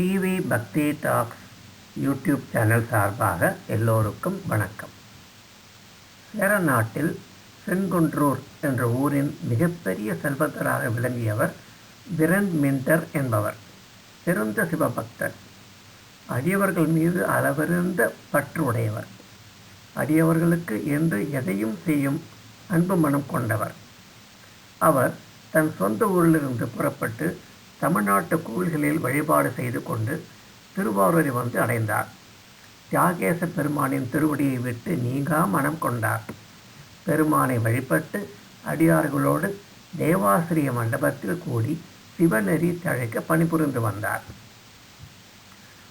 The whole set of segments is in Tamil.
டிவி பக்தி டாக்ஸ் யூடியூப் சேனல் சார்பாக எல்லோருக்கும் வணக்கம். சேர நாட்டில் செங்குன்றூர் என்ற ஊரின் மிகப்பெரிய செல்வந்தராக விளங்கியவர் விரன் மின்டர் என்பவர். சிறந்த சிவபக்தர். அடியவர்கள் மீது அளவிருந்த பற்று உடையவர். அடியவர்களுக்கு என்று எதையும் செய்யும் அன்பு மனம் கொண்டவர். அவர் தன் சொந்த ஊரிலிருந்து புறப்பட்டு தமிழ்நாட்டு கோவில்களில் வழிபாடு செய்து கொண்டு திருவாரூரை வந்து அடைந்தார். தியாகேச பெருமானின் திருவடியை விட்டு நீங்கா மனம் கொண்டார். பெருமானை வழிபட்டு அடியார்களோடு தேவாசிரிய மண்டபத்தில் கூடி சிவநெறி தழைக்க பணிபுரிந்து வந்தார்.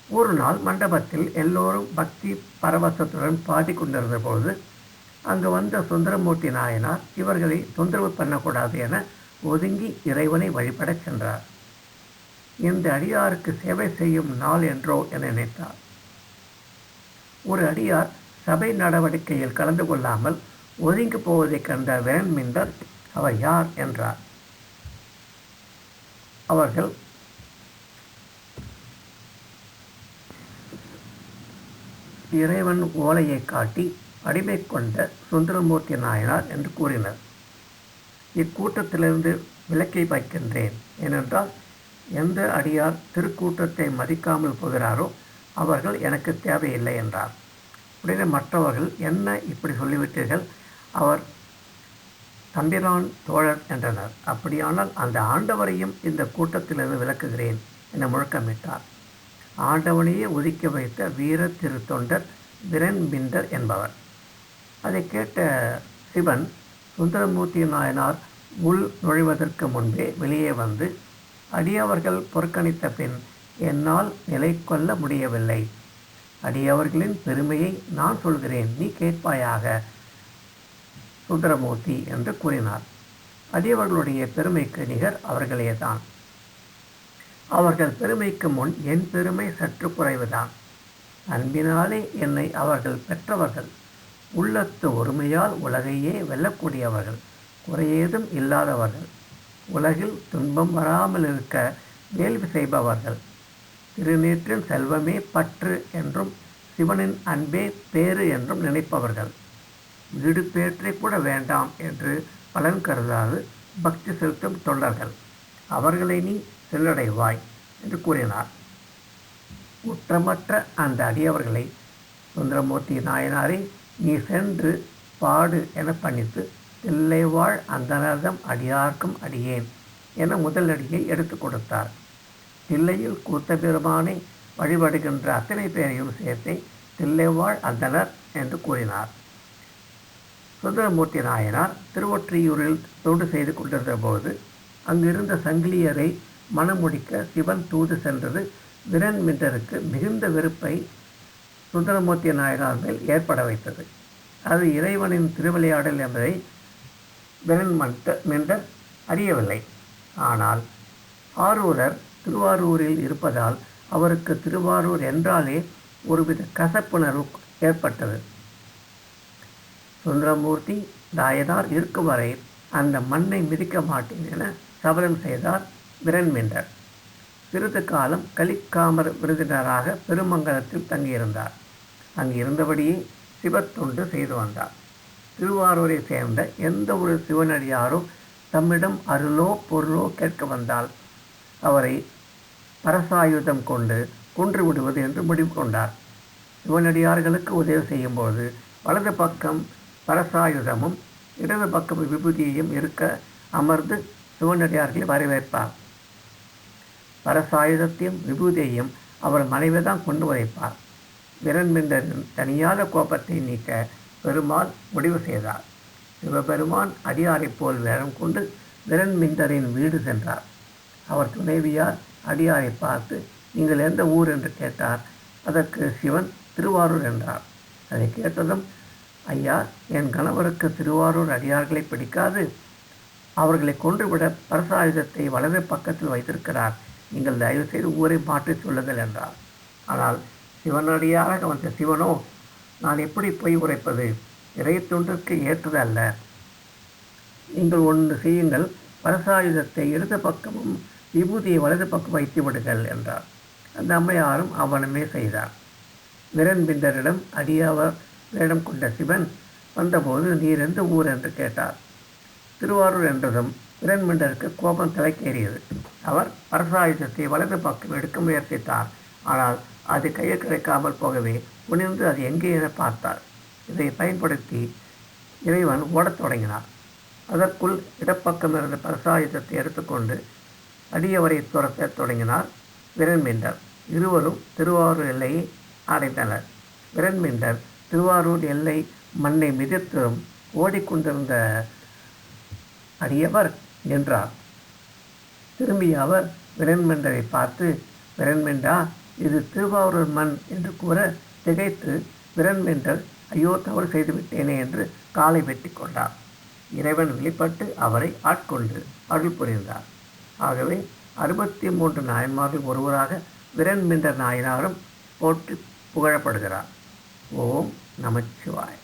ஒரு நாள் மண்டபத்தில் எல்லோரும் பக்தி பரவசத்துடன் பாடிக்கொண்டிருந்த பொழுது அங்கு வந்த சுந்தரமூர்த்தி நாயனார் இவர்களை தொந்தரவு பண்ணக்கூடாது என ஒதுங்கி இறைவனை வழிபடச் சென்றார். இந்த அடியாருக்கு சேவை செய்யும் நாள் என்றோ என நினைத்தார். ஒரு அடியார் சபை நடவடிக்கையில் கலந்து கொள்ளாமல் ஒதுங்கி போவதைக் கண்ட வேன் மிண்டர் அவர் யார் என்றார். அவர்கள் இறைவன் ஓலையை காட்டி அடிமை கொண்ட சுந்தரமூர்த்தி நாயனார் என்று கூறினர். இக்கூட்டத்திலிருந்து விளக்கை வைக்கின்றேன் ஏனென்றால் எந்த அடியார் திருக்கூட்டத்தை மதிக்காமல் போகிறாரோ அவர்கள் எனக்கு தேவையில்லை என்றார். உடனே மற்றவர்கள் என்ன இப்படி சொல்லிவிட்டீர்கள்? அவர் தம்பிரான் தோழர் என்றனர். அப்படியானால் அந்த ஆண்டவரையும் இந்த கூட்டத்திலிருந்து விளக்குகிறேன் என முழக்கமிட்டார். ஆண்டவனையே ஒதுக்கி வைத்த வீர திருத்தொண்டர் விரன் என்பவர். அதை கேட்ட சிவன் சுந்தரமூர்த்தி நாயனார் உள் நுழைவதற்கு முன்பே வெளியே வந்து அடியவர்கள் புறக்கணித்த பின் என்னால் நிலை கொள்ள முடியவில்லை. அடியவர்களின் பெருமையை நான் சொல்கிறேன் நீ கேட்பாயாக சுந்தரமூர்த்தி என்று கூறினார். அடியவர்களுடைய பெருமைக்கு நிகர் அவர்களேதான். அவர்கள் பெருமைக்கு முன் என் பெருமை சற்று குறைவுதான். அன்பினாலே என்னை அவர்கள் பெற்றவர்கள். உள்ளத்து ஒருமையால் உலகையே வெல்லக்கூடியவர்கள். குறையேதும் இல்லாதவர்கள். உலகில் துன்பம் வராமல் இருக்க வேள்வி செய்பவர்கள். திருநீற்றின் செல்வமே பற்று என்றும் சிவனின் அன்பே பேறு என்றும் நினைப்பவர்கள். வீடு பேற்றை கூட வேண்டாம் என்று பலன் கருதாது பக்தி செலுத்தும் தொண்டர்கள். அவர்களை நீ செல்லடைவாய் என்று கூறினார். குற்றமற்ற அந்த அடியவர்களை சுந்தரமூர்த்தி நாயனாரை நீ சென்று பாடு என பணித்து தில்லைவாழ் அந்தனர்தம் அடியார்க்கும் அடியேன் என முதலடியை எடுத்து கொடுத்தார். தில்லையில் கூத்த பெருமானை வழிபடுகின்ற அத்தனை பேரையும் சேர்த்தே தில்லைவாழ் அந்தனர் என்று கூறினார். சுந்தரமூர்த்தி நாயனார் திருவொற்றியூரில் தொண்டு செய்து கொண்டிருந்த போது அங்கிருந்த சங்கிலியரை மணமுடிக்க சிவன் தூது சென்றது விரன் மின்றருக்கு மிகுந்த வெறுப்பை சுந்தரமூர்த்தி நாயனார் மேல் ஏற்பட வைத்தது. அது இறைவனின் திருவிளையாடல் என்பதை விரன் அறியவில்லை. ஆனால் ஆரூரர் திருவாரூரில் இருப்பதால் அவருக்கு திருவாரூர் என்றாலே ஒருவித கசப்புணர்வு ஏற்பட்டது. சுந்தரமூர்த்தி தாயதார் இருக்கும் வரை அந்த மண்ணை மிதிக்க மாட்டேன் என சபதம் செய்தார் விரண்மிண்டர் சிறிது காலம் கலிக்காமர் விருதினராக பெருமங்கலத்தில் தங்கியிருந்தார். அங்கு இருந்தபடியே சிவத்தொண்டு செய்து வந்தார். திருவாரூரை சேர்ந்த எந்த ஒரு சிவனடியாரும் தம்மிடம் அருளோ பொருளோ கேட்க வந்தால் அவரை பரசாயுதம் கொண்டு கொன்று விடுவது என்று முடிவு கொண்டார். சிவனடியார்களுக்கு உதவி செய்யும்போது வலது பக்கம் பரசாயுதமும் இடது பக்கம் விபூதியையும் இருக்க அமர்ந்து சிவனடியார்களை வரவேற்பார். பரசாயுதத்தையும் விபூதியையும் அவர் மனைவி தான் கொண்டு உரைப்பார் விரண்மிண்டரின் தனியாத கோபத்தை நீக்க பெருமாள் முடிவு செய்தார். சிவபெருமான் அடியாரைப் போல் வேடம் கொண்டு விரண்மிந்தரின் வீடு சென்றார். அவர் துணைவியார் அடியாரை பார்த்து நீங்கள் எந்த ஊர் என்று கேட்டார். அதற்கு சிவன் திருவாரூர் என்றார். அதை கேட்டதும் ஐயா என் கணவருக்கு திருவாரூர் அடியார்களை பிடிக்காது. அவர்களை கொன்றுவிட பரசாயுதத்தை வலது பக்கத்தில் வைத்திருக்கிறார். நீங்கள் தயவு செய்து ஊரை மாற்றி சொல்லுங்கள் என்றார். ஆனால் சிவனடியாக வந்த சிவனோ நான் எப்படி பொய் உரைப்பது? இறை தொண்டிற்கு ஏற்றதல்ல நீங்கள் ஒன்று செய்யுங்கள். பரசாயுதத்தை இடது பக்கமும் விபூதியை வலது பக்கம் வைத்து விடுங்கள் என்றார். அந்த அம்மையாரும் அவனுமே செய்தார். விரன்பிண்டரிடம் அடியவர் வேடம் கொண்ட சிவன் வந்தபோது நீர் எந்த ஊர்? என்று கேட்டார். திருவாரூர் என்றதும் விரன்பிண்டருக்கு கோபம் தலைக்கேறியது. அவர் பரசாயுதத்தை வலது பக்கம் எடுக்க முயற்சித்தார். ஆனால் அது கையில் கிடைக்காமல் போகவே உணர்ந்து அது எங்கே என பார்த்தார் இதை பயன்படுத்தி இறைவன் ஓடத் தொடங்கினார் அதற்குள் இடப்பக்கம் இருந்த பிரசாயுதத்தை எடுத்துக்கொண்டு அடியவரை துரத்தத் தொடங்கினார். விரன்மிண்டர் இருவரும் திருவாரூர் எல்லையை அடைந்தனர். விரன்மிண்டர் திருவாரூர் எல்லை மண்ணை மிதித்தும் ஓடிக்கொண்டிருந்த அடியவர் நின்றார். திரும்பிய அவர் விரன்மெண்டரை பார்த்து விரன்மெண்டா இது திருவாரூர் மண் என்று கூற திகைத்து விரன்மெண்டர் ஐயோ தவறு செய்துவிட்டேனே என்று காலை வெட்டி கொண்டார். இறைவன் வெளிப்பட்டு அவரை ஆட்கொண்டு அருள் புரிந்தார். ஆகவே அறுபத்தி மூன்று நாயன்மாரில் ஒருவராக விரன்மெண்டர் நாயனாரும் போற்றி புகழப்படுகிறார். ஓம் நமச்சிவாய்